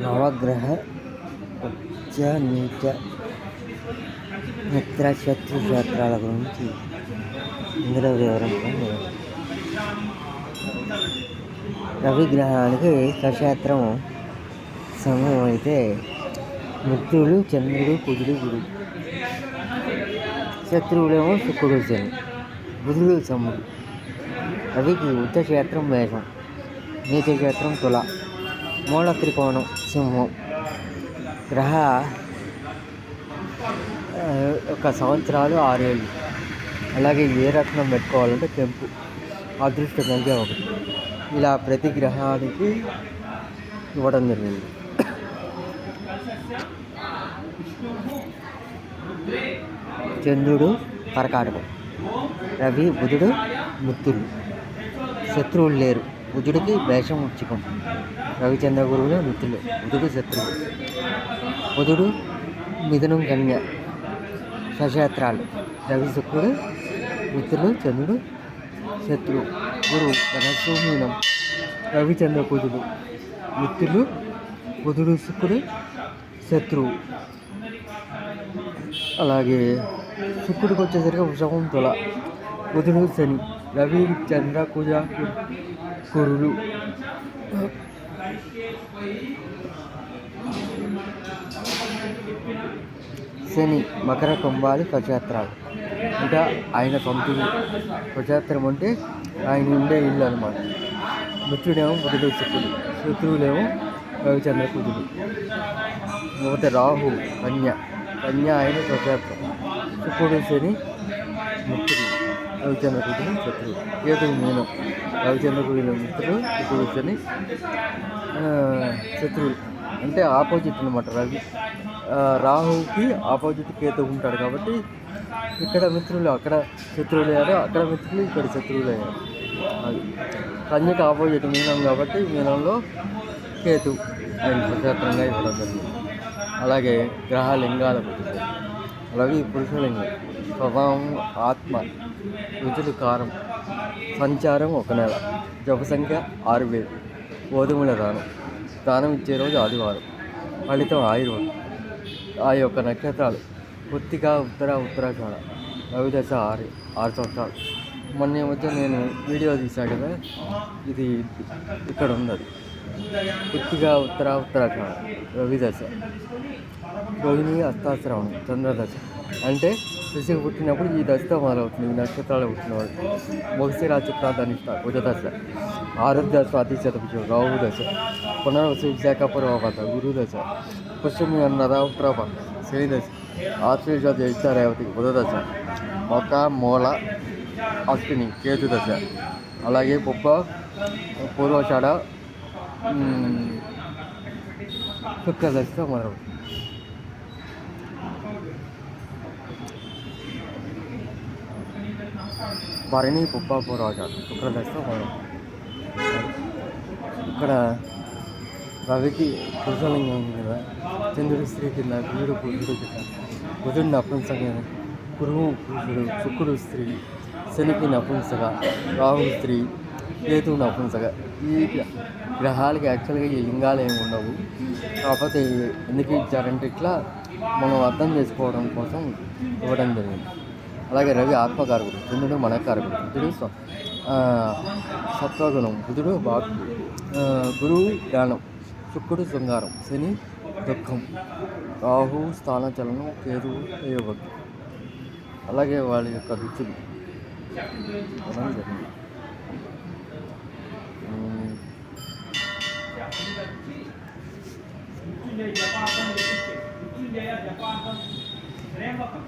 నవగ్రహ ఉచ్చ నీచ మిత్ర శత్రు క్షేత్రాల గురించి ఇందులో వివరించడం రవిగ్రహానికి రవి గ్రహానికి సమయం అయితే మిత్రుడు చంద్రుడు కుజుడు గురు శత్రువులేమో శుక్రుడు శని. బుధుడు సముడు రవికి ఉత్తక్షేత్రం మేఘం మేషం క్షేత్రం తుల మూల త్రికోణం సింహం. గ్రహ ఒక సంవత్సరాలు ఆరేళ్ళు. అలాగే ఏ రత్నం పెట్టుకోవాలంటే కెంపు. అదృష్ట సంఖ్య ఒకటి. ఇలా ప్రతి గ్రహానికి ఇవ్వడం జరిగింది. చంద్రుడు కరకాటకం రవి బుధుడు ముత్తులు శత్రువులు లేరు. బుధుడికి వేషం ఉచ్చుకం రవిచంద్ర గురువులు మిత్రులు బుధుడు శత్రువు. బుధుడు మిథునం కన్య సశేత్రాలు రవి శుక్రుడు మిత్రులు చంద్రుడు శత్రువు. గురువు ధనస్సు మీనం రవిచంద్ర బుధుడు మిత్రులు బుధుడు శుక్రుడు శత్రువు. అలాగే శుక్రుడికి వచ్చేసరికి వృషభం తుల బుధుడు శని రవి చంద్ర కుజ కురులు. శని మకర కుంభాలు స్వక్షేత్రాలు ఇంకా ఆయన సొంతలు స్వక్షేత్రం అంటే ఆయన ఉండే ఇల్లు అనమాట మిత్రుడేమో బుధుడు శుక్రుడు శత్రువులేమో రవిచంద్ర కుజుడు. లేకపోతే రాహు కన్య. కన్య ఆయన శుకుడు శని మిత్రుడు రవిచంద్రకుడిని శత్రువు. కేతుడు మీనం రవిచంద్ర మిత్రుడు శుకుడు శని శత్రువులు. అంటే ఆపోజిట్ అనమాట రవి. రాహువుకి ఆపోజిట్ కేతు ఉంటాడు కాబట్టి ఇక్కడ మిత్రులు అక్కడ శత్రువులు అయ్యారు అక్కడ మిత్రులు ఇక్కడ శత్రువులు అయ్యారు. అది. కన్యకు ఆపోజిట్ మీనం కాబట్టి మీనంలో కేతు ఆయన స్వతంత్రంగా ఇవ్వడం జరిగింది. అలాగే గ్రహ లింగాల గురించి అలాగే ఈ పురుషలింగం. స్వభావం ఆత్మ రుచులు కారం సంచారం ఒక నెల జప సంఖ్య ఆరు వేలు గోధుమల దానం దానం ఇచ్చే రోజు ఆదివారం ఫలితం ఆయుర్వేదం. ఆ యొక్క నక్షత్రాలు పూర్తిగా ఉత్తర ఉత్తరాఖండ రవిదశ ఆరు ఆరు సంవత్సరాలు. మొన్న మధ్య నేను వీడియో తీశాను కదా ఇది ఇక్కడ ఉన్నది. కొద్దిగా ఉత్తర ఉత్తరాఖండ్ రవి దశ. రోహిణి అస్తాశ్రవణం చంద్రదశ అంటే శిశువు పుట్టినప్పుడు ఈ దశతో మొదలవుతుంది. ఈ నక్షత్రాలు పుట్టినవాడు మొగసిరా చిత్ర ధనిష్ట ఉజదశ ఆరుద్ర స్వాతి శతభిషం రాహు దశ. పునర్వసు విశాఖపూర్వపత గురుదశ గురు దశ. పుష్యమి అన్నద ఉత్తరప శని జ్యేష్ఠ రేవతి బుధ మొక్క మూల అశ్విని కేతుదశ అలాగే పుప్ప పూర్వషాఢ ఉమ్, శుక్ర దశతో మొదలవుతుంది భరణి పుప్ప పూర్వషాఢ శుక్ర మొదలవుతుంది ఇక్కడ రవికి పురుషలింగం ఉంది కదా చంద్రుడి స్త్రీ కింద వీడు పురుషుడు కింద బుధుడు నపుంసక గురువు పురుషుడు శుక్రుడు స్త్రీ శనికి నపుంసక రాహు స్త్రీ కేతు నపుంసక ఈ గ్రహాలకి యాక్చువల్గా ఈ లింగాలు ఏమి ఉండవు. కాకపోతే ఎందుకు ఇచ్చారంటే ఇట్లా మనం అర్థం చేసుకోవడం కోసం ఇవ్వడం జరిగింది. అలాగే రవి ఆత్మకారకుడు చంద్రుడు మనకారకుడు బుద్ధుడు సత్వగుణం బుధుడు వాక్ గురువు జ్ఞానం శుక్రుడు శృంగారం శని దుఃఖం రాహు స్థానచలనం పేరు దైవభక్తి అలాగే వాళ్ళ యొక్క రుచులు. జరిగింది. మృత్యుంజయ జపార్థం లిఖిస్తే మృత్యుంజయ జపార్థం రేపకం